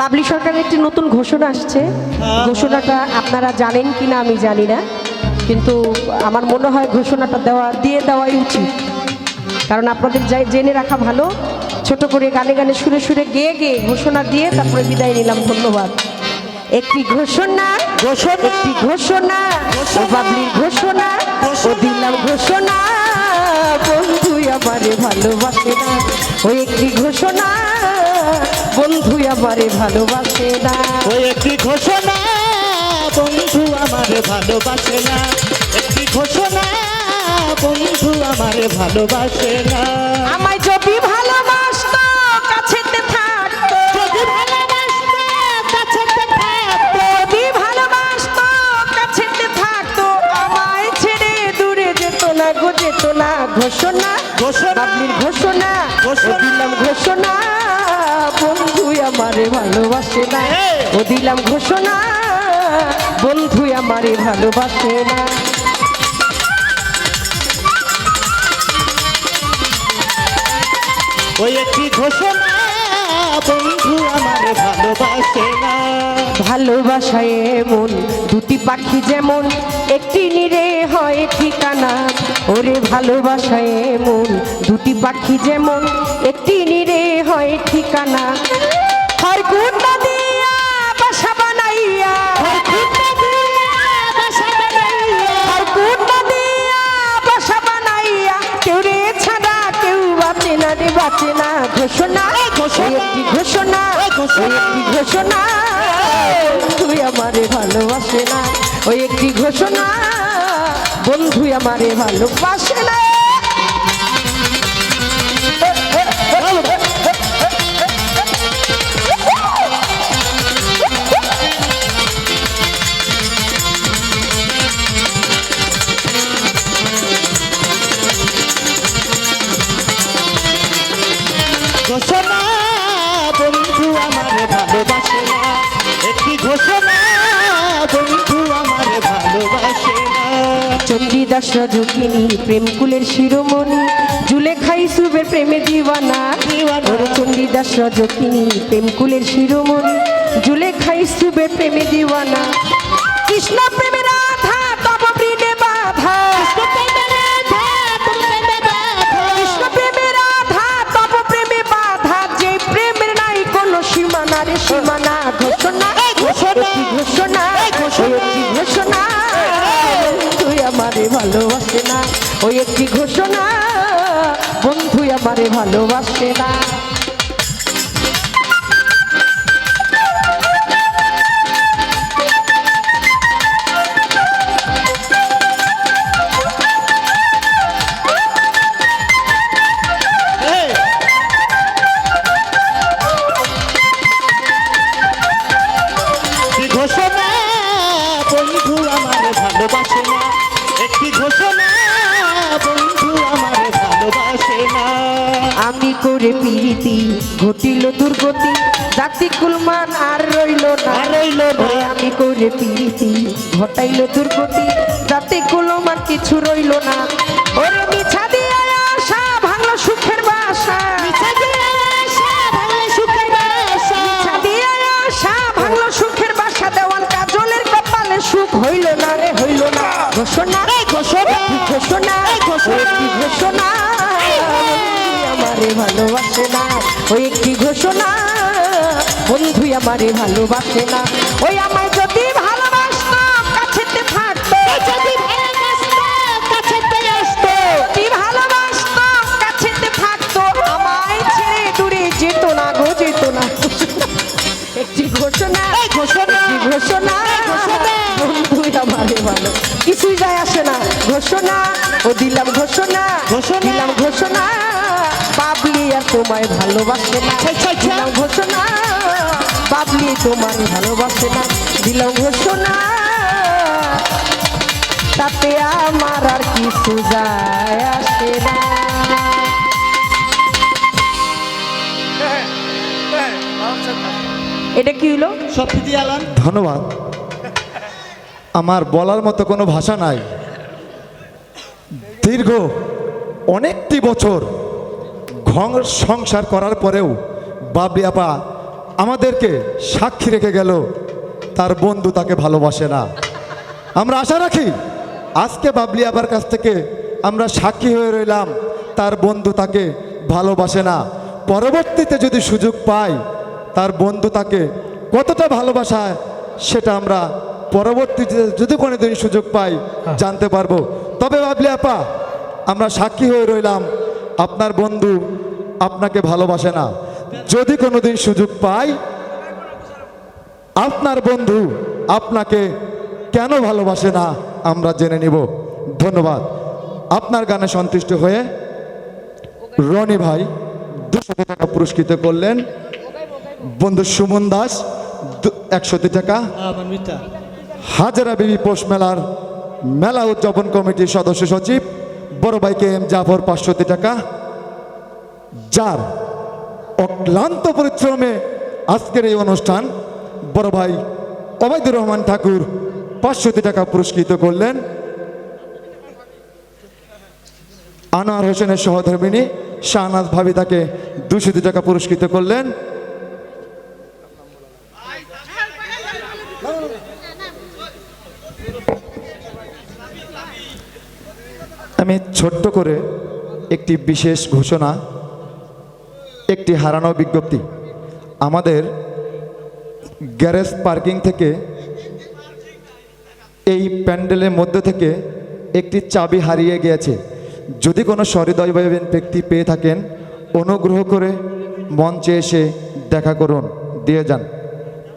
বাবলি সরকারের একটি নতুন ঘোষণা আসছে। ঘোষণাটা আপনারা জানেন কি না আমি জানি না কিন্তু আমার মনে হয় ঘোষণাটা দেওয়া দিয়ে দেওয়াই উচিত। কারণ আপনাদের যাই জেনে রাখা ভালো ছোট করে গানে গানে সুরে সুরে গেয়ে গেয়ে ঘোষণা দিয়ে তারপরে বিদায় নিলাম ধন্যবাদ। একটি ঘোষণা ঘোষণা। একটি ঘোষণা ও বাবলির ঘোষণা ও দিলাম ঘোষণা বন্ধু আমারে ভালোবাসে না। ও একটি ঘোষণা বন্ধু আমারে ভালোবাসে না। ওই একটি ঘোষণা বন্ধু আমারে ভালোবাসে না। একটি ঘোষণা বন্ধু আমারে ভালোবাসে না। আমায় যদি ভালোবাসতো কাছেতে থাকতো। যদি ভালোবাসতে কাছেতে থাকতো, যদি ভালোবাসতো কাছেতে থাকতো। আমায় ছেড়ে দূরে যেত না গো যেত না। ঘোষণা ঘোষণা। বাবলির ঘোষণা। ও দিলাম ঘোষণা বন্ধু আমারে ভালোবাসে না। ওই একটি ঘোষণা বন্ধু আমারে ভালোবাসে না। ভালোবাসায় এমন দুটি পাখি যেমন একটি নিরে হয় ঠিকানা। ওরে ভালোবাসায় এমন দুটি পাখি যেমন একটি নিরে হয় ঠিকানা। হয় গুন্ডা বাঁচে না ঘোষণা। একটি ঘোষণা একটি ঘোষণা। তুই আমারে ভালোবাসে না ওই একটি ঘোষণা। বন্ধু আমারে ভালোবাসে না। চণ্ডীদাস রজকিনী প্রেমকুলের শিরোমণি জুলে খাই সুবের প্রেমে দিওয়ানা। দিওয়ানা। ওরে চণ্ডীদাস রজকিনী প্রেমকুলের শিরোমণি জুলে খাই সুবের প্রেমে দিওয়ানা। কৃষ্ণ প্রেমে রাধা তব প্রিনে বাধা। কৃষ্ণ প্রেমে রাধা তব প্রেমে বাধা। যে প্রেমের নাই কোনো সীমানা রে সীমানা ঘোষণা। ওই একটি ঘোষণা বন্ধু আমারে ভালোবাসে না। আমি করে পিরিতি ঘটিল দুর্গতি জাতি কুলমান আর রইল না। রইল না। আমি করে পিরিতি ঘটাইল দুর্গতি জাতি কুলমান কিছু রইল না। ওরে মিছা দিয়ে আশা ভাঙলো সুখের বাসা। মিছা দিয়ে আশা ভাঙলে সুখের বাসা। মিছা দিয়ে আশা ভাঙলো সুখের বাসা। দেওয়ান কাজলের কপালে সুখ হইল না রে হইল না। ঘোষণা। ঘোষণা ঘোষণা ঘোষণা। বন্ধু আমারে ভালোবাসে না। ওই আমায় যদি ভালোবাসতো কাছেতে থাকতো। যদি কাছেতে আসতো। যদি ভালোবাসতো কাছেতে থাকতো। আমায় ছেড়ে দূরে যেত না গো যেত না। একটি ঘোষণা ঘোষণা ঘোষণা। বন্ধু আমারে ভালো। কিছুই যায় আসে না। ঘোষণা ও দিলাম ঘোষণা। ঘোষণা। দিলাম ঘোষণা। আর তোমায় ভালোবাসে না। দিলাম ঘোষণা বাবলি তোমায় ভালোবাসে না। দিলাম ঘোষণা তাতে আমার আর কিছু যায় আসে না। এটা কি হলো? সত্যি আলান। ধন্যবাদ। আমার বলার মতো কোনো ভাষা নাই। দীর্ঘ অনেকটি বছর সংসার করার পরেও বাবলি আপা আমাদেরকে সাক্ষী রেখে গেল তার বন্ধু তাকে ভালোবাসে না। আমরা আশা রাখি আজকে বাবলি আবার কাছ থেকে আমরা সাক্ষী হয়ে রইলাম তার বন্ধু তাকে ভালোবাসে না। পরবর্তীতে যদি সুযোগ পাই তার বন্ধু তাকে কতটা ভালোবাসায় সেটা আমরা পরবর্তীতে যদি কোনোদিন সুযোগ পাই জানতে পারব। তবে বাবলি আপা আমরা সাক্ষী হয়ে রইলাম আপনার বন্ধু আপনাকে ভালোবাসে না। যদি কোনোদিন সুযোগ পাই, আপনার বন্ধু আপনাকে কেন ভালোবাসে না, আমরা জেনে নিব। ধন্যবাদ। আপনার গানে সন্তুষ্ট হয়ে রনি ভাই দুশো টাকা পুরস্কৃত করলেন। বন্ধু সুমন দাস একশোটি টাকা। হাজারা বিবি পোষ মেলার মেলা উদযাপন কমিটির সদস্য সচিব, বড় ভাইকে এম জাফর পাঁচশোটি টাকা। যার অক্লান্ত পরিশ্রমে আজকের এই অনুষ্ঠান বড় ভাই ওবায়দুর রহমান ঠাকুর পাঁচশোটি টাকা পুরস্কৃত করলেন। আনোয়ার হোসেনের সহধর্মিনী শাহনাজ ভাবি তাকে দুশোটি টাকা পুরস্কৃত করলেন। আমি ছোট্ট করে একটি বিশেষ ঘোষণা একটি হারানো বিজ্ঞপ্তি। আমাদের গ্যারেজ পার্কিং থেকে এই প্যান্ডেলের মধ্যে থেকে একটি চাবি হারিয়ে গিয়েছে। যদি কোনো সহৃদয়বাহী ব্যক্তি পেয়ে থাকেন, অনুগ্রহ করে মঞ্চে এসে দেখা করুন। দিয়ে যান।